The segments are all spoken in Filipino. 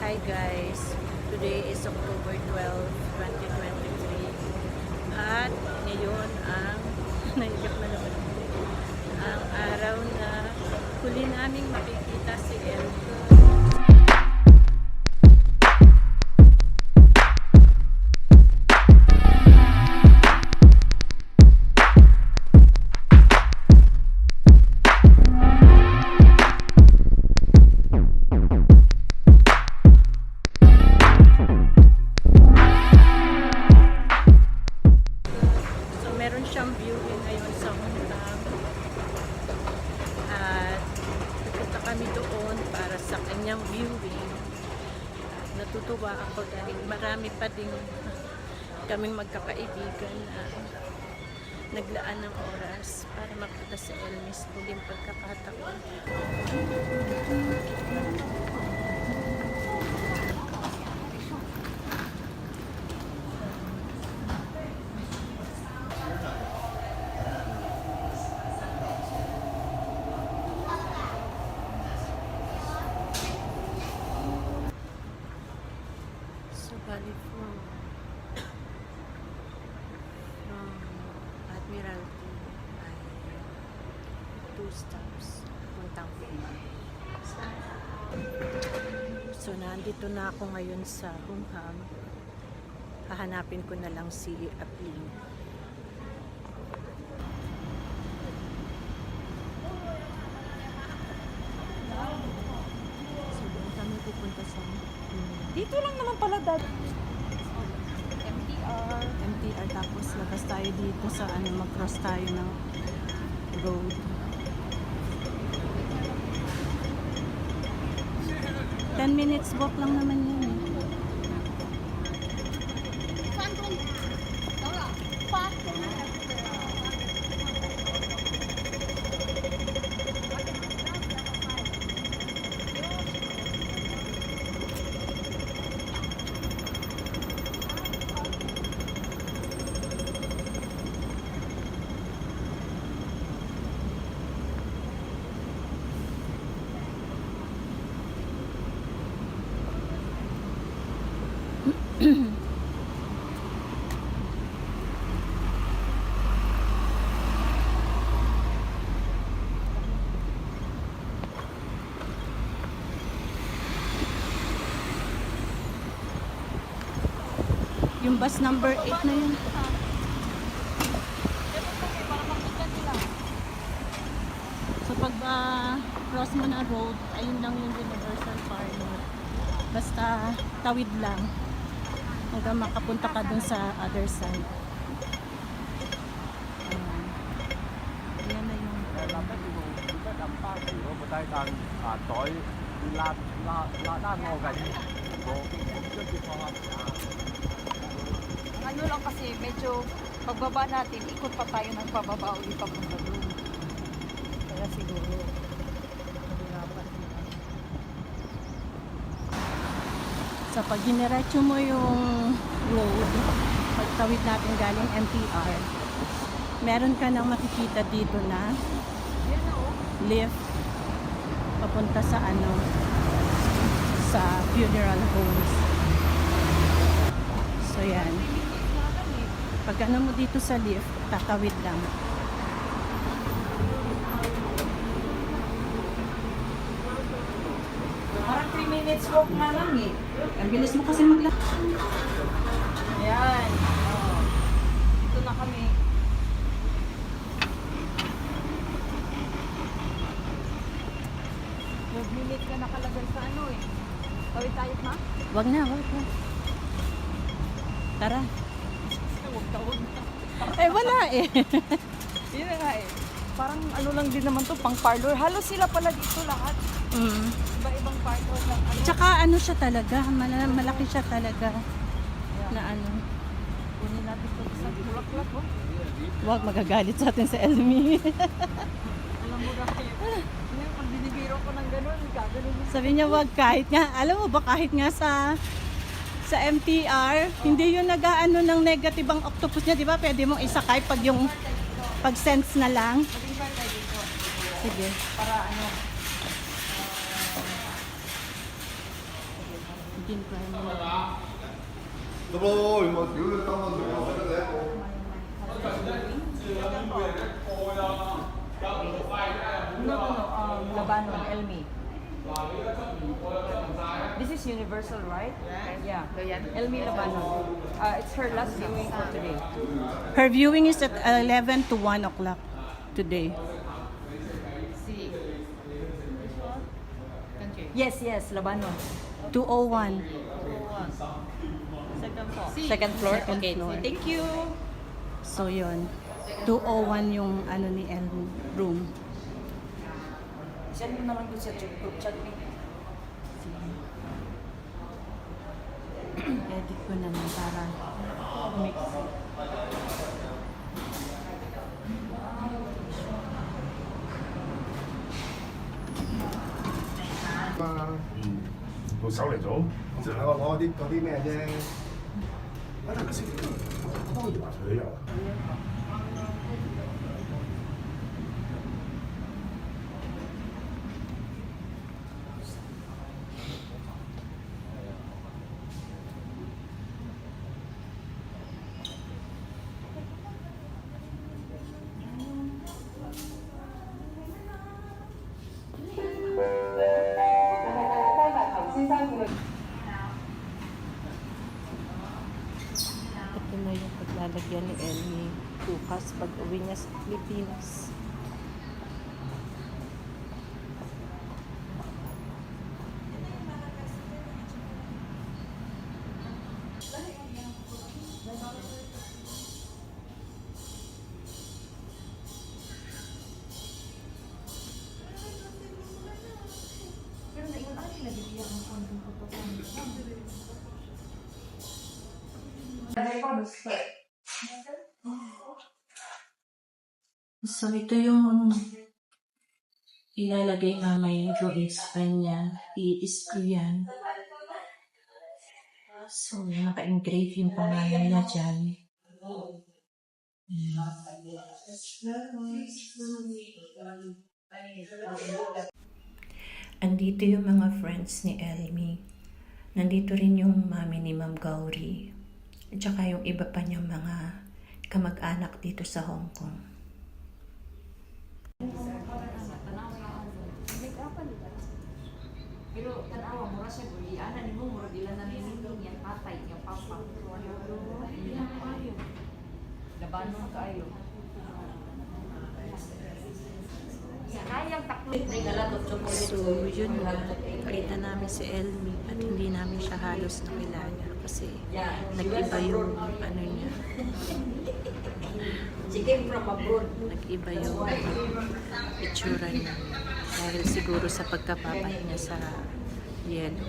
Hi guys, today is October 12, 2023 at ngayon ang naiyak na naman ang araw na huli naming makikita si Elko. Kaming magkakaibigan na naglaan ng oras para makita si Elmis huling pagkakataon. So, bali from Admiralty ay two stops puntang Puma. So, nandito na ako ngayon sa Humham. Hahanapin ko na lang si Apling. So, doon kami pupunta sa Humham. Dito lang naman pala dad. MTR. MTR tapos labas tayo dito sa ano mag-cross tayo ng road. Ten minutes walk lang naman yun eh. Yung bus number 8 na yun. So pag ah, cross mo na road, ayun lang yung Universal Park. Basta tawid lang hanggang makapunta ka dun sa other side. Ayan. Ayan na yung ano lang kasi, medyo pagbaba natin, ikot pa tayo ng pababa ulit papunta doon. Kaya siguro, mahirapan sila. Sa pag diniretso mo yung road, pagtawid natin galing MTR, meron ka nang makikita dito na lift papunta sa ano sa funeral homes. So yan. Pag ano mo dito sa lift, tatawid lang. Parang 3 minutes walk na lang eh. Ang bilis mo kasi magla. Ayan. Oh. Dito na kami. Minutes ka nakalagay sa ano eh. Tawid tayo ma? Wag na, wag na. Tara. Huwag taon na. Eh wala eh. Yun na nga eh. Parang ano lang din naman to, pang parlor. Halos sila pala dito lahat. mm. Tsaka ano siya talaga, mal- malaki siya talaga na ano. kunin natin to sa bulaklak oh. Wag magagalit sa atin sa Elmi. Alam mo dahil, ngayon pag ko ng ganun, gaganon mo. Sabi niya wag kahit nga, alam mo ba kahit nga sa sa MTR, hindi yung nag-ano ng negative ang octopus niya, di ba? Pwede mong isakay pag yung pag sense na lang. Maging tayo tayo dito. Sige. Para ano, Tinry mo na. Dobro, ima bil tam na drugo, da je to. No, no, no. Um, Labanon, Elmi. This is universal, right? Yeah. Elmi Labanon. Uh, it's her last viewing for today. Her viewing is at 11 to 1 o'clock today. Yes, yes, Labanon. 201. Second floor. Second floor? Second okay, floor. thank you. So yun. 201 yung ano ni El room. Send mo naman dun sa group chat ni. Edit ko na lang para mix. 到手嚟做，就係我攞啲嗰啲咩啫。啊，但係食當然話佢有。 bukas pag uwi niya sa Pilipinas. So, ito yung ilalagay mamay yung sa kanya. I-screw yan. So, naka-engrave yung pangalan niya dyan. Andito yung mga friends ni Elmi. Nandito rin yung mami ni Ma'am Gauri. At saka yung iba pa niyang mga kamag-anak dito sa Hong Kong. Pero tanawa mo ra siya guli ana nimo mo dila na nilingling yan patay yung papa. Labanon chocolate. So, yun na. Nakita namin si Elmi at hindi namin siya halos nakilala kasi nag-iba yung ano niya. She came from abroad. Nag-iba yung itsura niya. Dahil siguro sa pagkapapahinga sa yelo.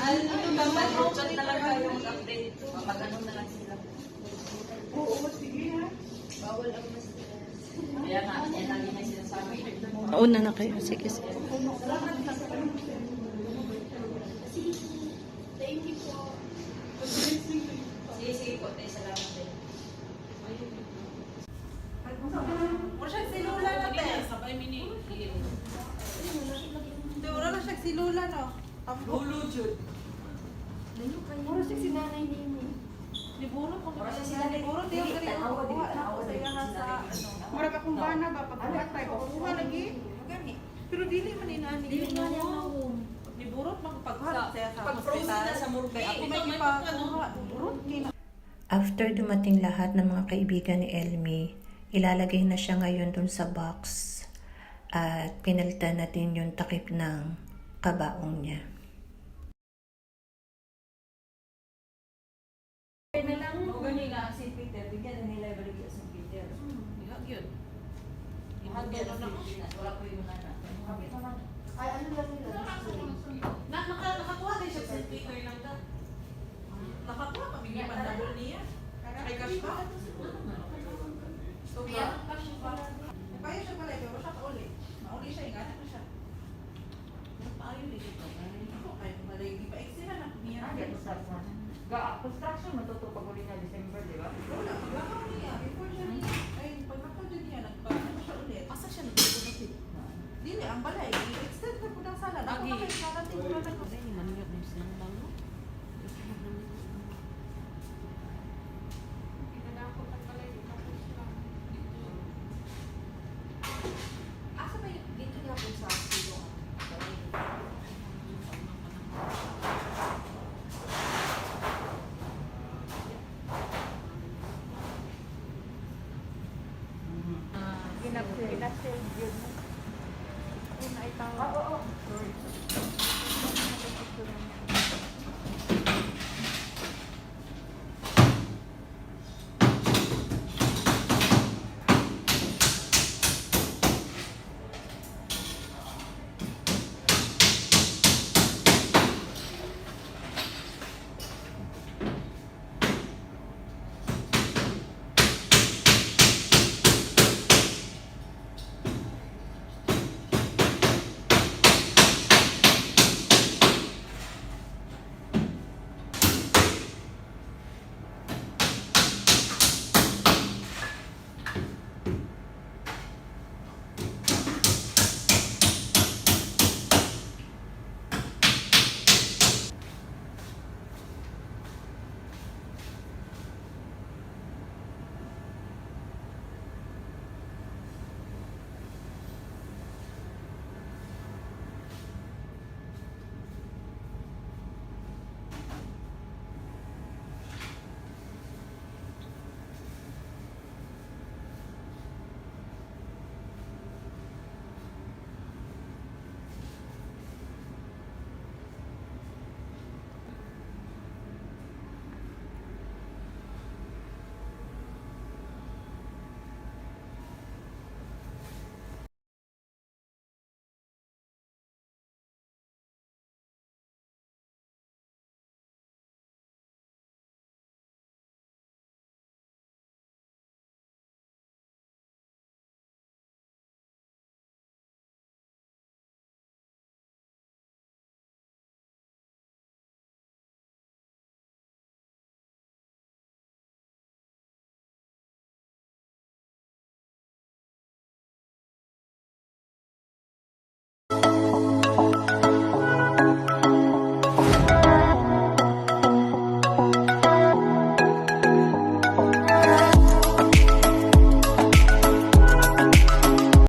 Ano ito ba? Mag-chat na lang kayo mag-update. Mapag-ano na lang sila. Oo, sige ha. Bawal ang mas. Kaya nga, yan lagi na sinasabi. Una na kayo. Sige, sige. Sige, sige po, te. Salamat din. Dura na siya si Lula, no? Hulo, Jud. Mura siya si nanay nini. Liburo ko Mura siya si nanay. Liburo tayo Dili, kali tanawa, ko dili, kuha na tanawa, ako sa sa ano. Mura ka kung bana ba pagkuha tayo ko kuha lagi. Gani. Pero dili man inani. Dili Liburo man pagkuha Sa- sa sa pag-frozen na hospital. sa Murphy, Ako may may ipakuha. Liburo kina. After dumating lahat ng mga kaibigan ni Elmi, ilalagay na siya ngayon dun sa box at pinalitan natin yung takip ng kabaong niya. Na lang. O gani nga si Peter, bigyan na nila balik sa Peter. Yun. Mahal na lang. Wala ko yung anak. Ay, ano lang nila? Na, naka, nakakuha din siya sa Twitter lang daw. Nakakuha, pamigyan pa double niya. Kay cash ba? So, ba? Kaya siya pala, pero siya kauli. Mauli siya, ingatan ko siya. Nagpaayo din ito. Ako, kahit malay, di pa eksira na niya. Ah, yan sa Ga construction matutupag ulit na December, di ba? Wala, maglakaw niya. Before siya niya, ay, paglakaw din niya, nagpaano siya ulit. Asa siya nagpupunod Dili, ang balay, i-extend na po ng sala. Ako pa kayo narating ko na nag- Asa ba yung dito nga po sa